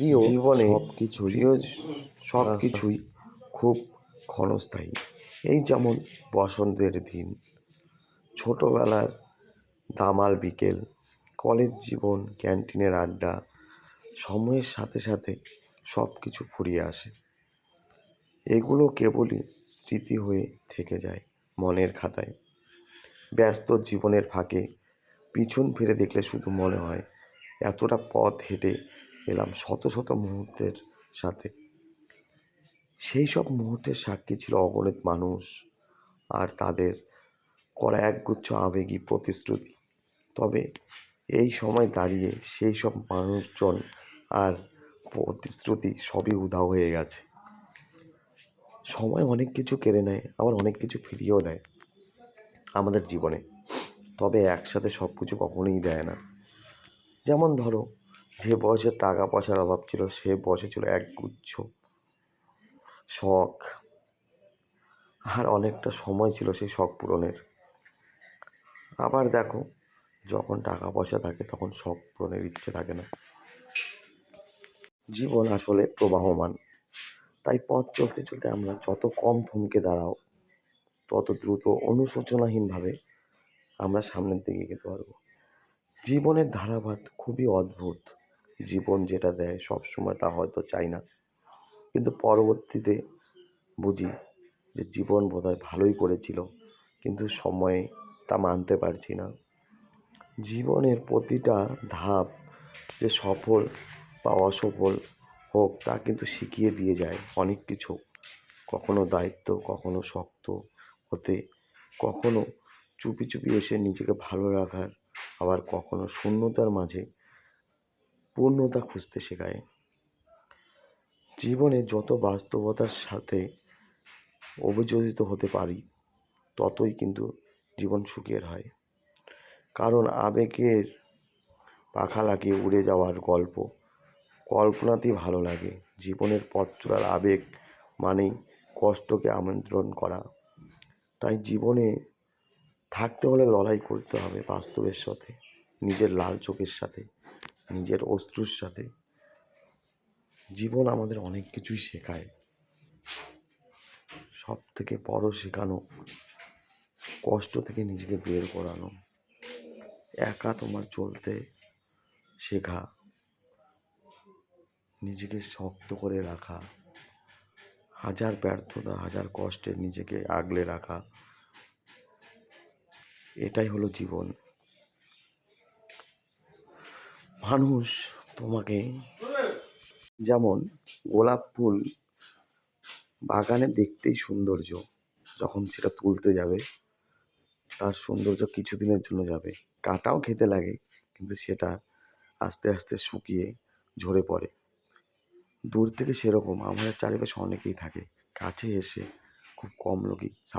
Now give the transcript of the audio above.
প্রিয় জীবনে সব কিছু সব কিছুই খুব ক্ষণস্থায়ী। এই যেমন বসন্তের দিন ছোটোবেলার দামাল বিকেল কলেজ জীবন ক্যান্টিনের আড্ডা সময়ের সাথে সাথে সব কিছু ফুরিয়ে আসে। এগুলো কেবলই স্মৃতি হয়ে থেকে যায় মনের খাতায়। ব্যস্ত জীবনের ফাঁকে পিছন ফিরে দেখলে শুধু মনে হয় এতটা পথ হেঁটে এলাম শত শত মুহূর্তের সাথে। সেই সব মুহূর্তের সাক্ষী ছিল অগণিত মানুষ আর তাদের করা একগুচ্ছ আবেগী প্রতিশ্রুতি। তবে এই সময় দাঁড়িয়ে সেই সব মানুষজন আর প্রতিশ্রুতি সবই উধাও হয়ে গেছে। সময় অনেক কিছু কেড়ে নেয়, আবার অনেক কিছু ফিরিয়েও দেয় আমাদের জীবনে। তবে একসাথে সব কিছু কখনোই দেয় না। যেমন ধরো যে বয়সে টাকা পয়সার অভাব ছিল, সে বয়সে ছিল একগুচ্ছ। শখ। আর অনেকটা সময় ছিল সেই শখ পূরণের। আবার দেখো, যখন টাকা পয়সা থাকে, তখন শখ পূরণের ইচ্ছে থাকে না। জীবন আসলে প্রবাহমান। তাই পথ চলতে চলতে আমরা যত কম থমকে দাঁড়াও, তত দ্রুত অনুশোচনাহীনভাবে আমরা সামনের দিকে এগোতে পারব। জীবনের ধারাবাদ খুবই অদ্ভুত। জীবন যেটা দেয় সব সময় তা হয়তো চাই না। কিন্তু পরবর্তীতে বুঝি যে জীবন বোধহয় ভালোই করেছিল, কিন্তু সময়ে তা মানতে পারছি না। জীবনের প্রতিটা ধাপ যে সফল বা অসফল হোক, তা কিন্তু শিখিয়ে দিয়ে যায় অনেক কিছু। কখনো দায়িত্ব, কখনো শক্ত হতে, কখনো চুপি চুপি এসে নিজেকে ভালো রাখার, আবার কখনো শূন্যতার মাঝে পূর্ণতা খুঁজতে শেখায়। জীবনে যত বাস্তবতার সাথে অভিযোজিত হতে পারি, ততই কিন্তু জীবন সুখের হয়। কারণ আবেগের পাখা লাগিয়ে উড়ে যাওয়ার গল্প কল্পনাতেই ভালো লাগে। জীবনের পথ চলার আবেগ মানেই কষ্টকে আমন্ত্রণ করা। তাই জীবনে থাকতে হলে লড়াই করতে হবে বাস্তবের সাথে, নিজের লাল চোখের সাথে। নিজের অশ্রুর সাথে। জীবন আমাদের অনেক কিছুই শেখায়। সব থেকে বড় শেখানো, কষ্ট থেকে নিজেকে বের করানো। একা তোমার চলতে শেখা। নিজেকে শক্ত করে রাখা। হাজার ব্যর্থতা, হাজার কষ্টে নিজেকে আগলে রাখা। এটাই হলো জীবন। মানুষ তোমাকে যেমন গোলাপ ফুল বাগানে দেখতেই সৌন্দর্য যখন সেটা তুলতে যাবে তার সৌন্দর্য কিছুদিনের জন্য যাবে। কাটাও খেতে লাগে কিন্তু সেটা আস্তে আস্তে শুকিয়ে ঝরে পড়ে। দূর থেকে সেরকম আমাদের চারিপাশে অনেকেই থাকে। কাছে এসে খুব কম লোকই সাপ